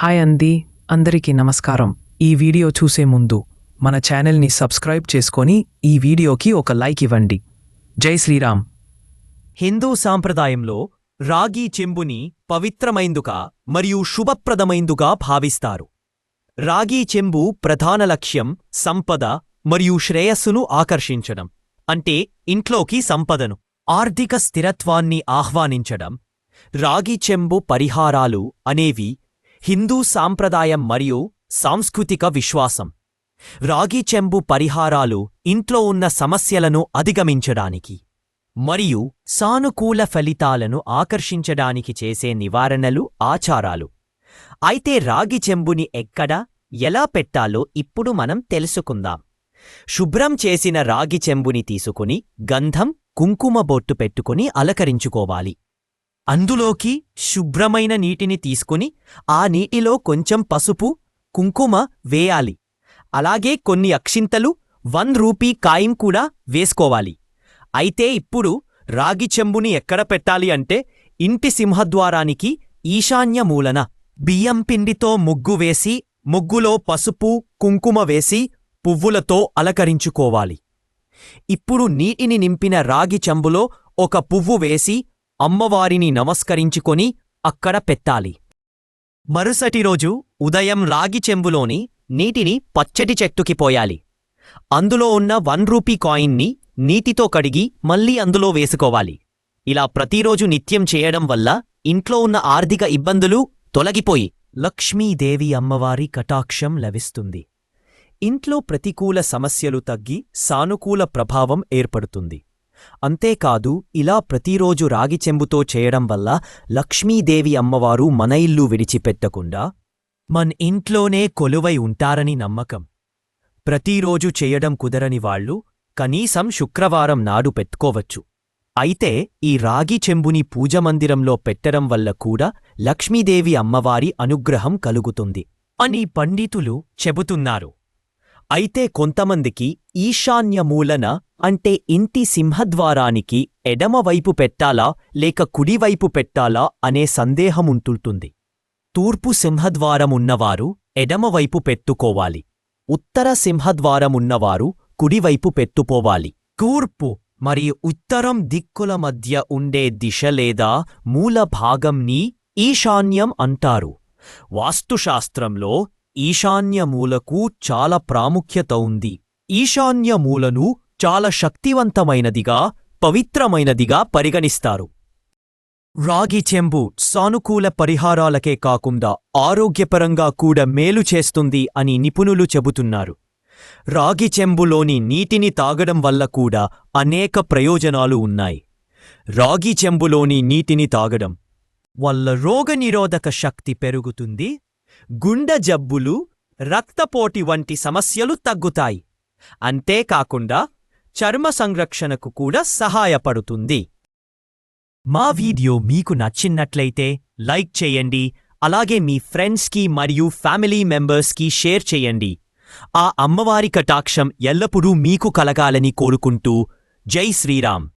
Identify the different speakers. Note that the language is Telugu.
Speaker 1: హాయ్ అంది అందరికీ నమస్కారం. ఈ వీడియో చూసే ముందు మన ఛానల్ని సబ్స్క్రైబ్ చేసుకొని ఈ వీడియోకి ఒక లైక్ ఇవ్వండి. జై శ్రీరామ్.
Speaker 2: హిందూ సాంప్రదాయంలో రాగి చెంబుని పవిత్రమైందుగా మరియు శుభప్రదమైందుగా భావిస్తారు. రాగి చెంబు ప్రధాన లక్ష్యం సంపద మరియు శ్రేయస్సును ఆకర్షించడం అంటే ఇంట్లోకి సంపదను ఆర్థిక స్థిరత్వాన్ని ఆహ్వానించడం. రాగి చెంబు పరిహారాలు అనేవి హిందూ సాంప్రదాయం మరియు సాంస్కృతిక విశ్వాసం. రాగి చెంబు పరిహారాలు ఇంట్లో ఉన్న సమస్యలను అధిగమించడానికి మరియు సానుకూల ఫలితాలను ఆకర్షించడానికి చేసే నివారణలు ఆచారాలు. అయితే రాగి చెంబుని ఎక్కడ ఎలా పెట్టాలో ఇప్పుడు మనం తెలుసుకుందాం. శుభ్రం చేసిన రాగి చెంబుని తీసుకుని గంధం కుంకుమ బొట్టు పెట్టుకుని అలకరించుకోవాలి. అందులోకి శుభ్రమైన నీటిని తీసుకుని ఆ నీటిలో కొంచెం పసుపు కుంకుమ వేయాలి. అలాగే కొన్ని అక్షింతలు వన్ రూపీ కాయిం కూడా వేసుకోవాలి. అయితే ఇప్పుడు రాగి చెంబుని ఎక్కడ పెట్టాలి అంటే ఇంటి సింహద్వారానికి ఈశాన్య మూలన. బియ్యం పిండితో ముగ్గు వేసి ముగ్గులో పసుపు కుంకుమ వేసి పువ్వులతో అలకరించుకోవాలి. ఇప్పుడు నీటిని నింపిన రాగి చెంబులో ఒక పువ్వు వేసి అమ్మవారిని నమస్కరించుకొని అక్కడ పెట్టాలి. మరుసటి రోజు ఉదయం రాగి చెంబులోని నీటిని పచ్చటి చెట్టుకి పోయాలి. అందులో ఉన్న వన్ రూపీ కాయిన్ని నీటితో కడిగి మళ్ళీ అందులో వేసుకోవాలి. ఇలా ప్రతిరోజు నిత్యం చేయడం వల్ల ఇంట్లో ఉన్న ఆర్థిక ఇబ్బందులు తొలగిపోయి లక్ష్మీదేవి అమ్మవారి కటాక్షం లభిస్తుంది. ఇంట్లో ప్రతికూల సమస్యలు తగ్గి సానుకూల ప్రభావం ఏర్పడుతుంది. అంతేకాదు ఇలా ప్రతిరోజు రాగి చెంబుతో చేయడం వల్ల లక్ష్మీదేవి అమ్మవారు మన ఇల్లు విడిచిపెట్టకుండా మన్ ఇంట్లోనే కొలువై ఉంటారని నమ్మకం. ప్రతిరోజు చేయడం కుదరని వాళ్ళు కనీసం శుక్రవారం నాడు పెట్టుకోవచ్చు. అయితే ఈ రాగి చెంబుని పూజమందిరంలో పెట్టడం వల్ల కూడా లక్ష్మీదేవి అమ్మవారి అనుగ్రహం కలుగుతుంది అని పండితులు చెబుతున్నారు. అయితే కొంతమందికి ఈశాన్య మూలన అంటే ఇంటి సింహద్వారానికి ఎడమవైపు పెట్టాలా లేక కుడివైపు పెట్టాలా అనే సందేహముంటుంటుంది. తూర్పు సింహద్వారమున్నవారు ఎడమవైపు పెట్టుకోవాలి. ఉత్తర సింహద్వారమున్నవారు కుడివైపు పెట్టుకోవాలి. తూర్పు మరియు ఉత్తరం దిక్కుల మధ్య ఉండే దిశ లేదా మూల భాగంని ఈశాన్యం అంటారు. వాస్తుశాస్త్రంలో ఈశాన్య మూలకు చాలా ప్రాముఖ్యత ఉంది. ఈశాన్య మూలను చాలా శక్తివంతమైనదిగా పవిత్రమైనదిగా పరిగణిస్తారు. రాగి చెంబు సానుకూల పరిహారాలకే కాకుండా ఆరోగ్యపరంగా కూడా మేలు చేస్తుంది అని నిపుణులు చెబుతున్నారు. రాగి చెంబులోని నీటిని తాగడం వల్ల కూడా అనేక ప్రయోజనాలు ఉన్నాయి. రాగి చెంబులోని నీటిని తాగడం వల్ల రోగనిరోధక శక్తి పెరుగుతుంది. గుండె జబ్బులు రక్తపోటి వంటి సమస్యలు తగ్గుతాయి. అంతేకాకుండా చర్మ సంరక్షణకు కూడా సహాయపడుతుంది. మా వీడియో మీకు నచ్చినట్లయితే లైక్ చేయండి అలాగే మీ ఫ్రెండ్స్కి మరియు ఫ్యామిలీ మెంబర్స్కి షేర్ చేయండి. ఆ అమ్మవారి కటాక్షం ఎల్లప్పుడూ మీకు కలగాలని కోరుకుంటూ జై శ్రీరామ్.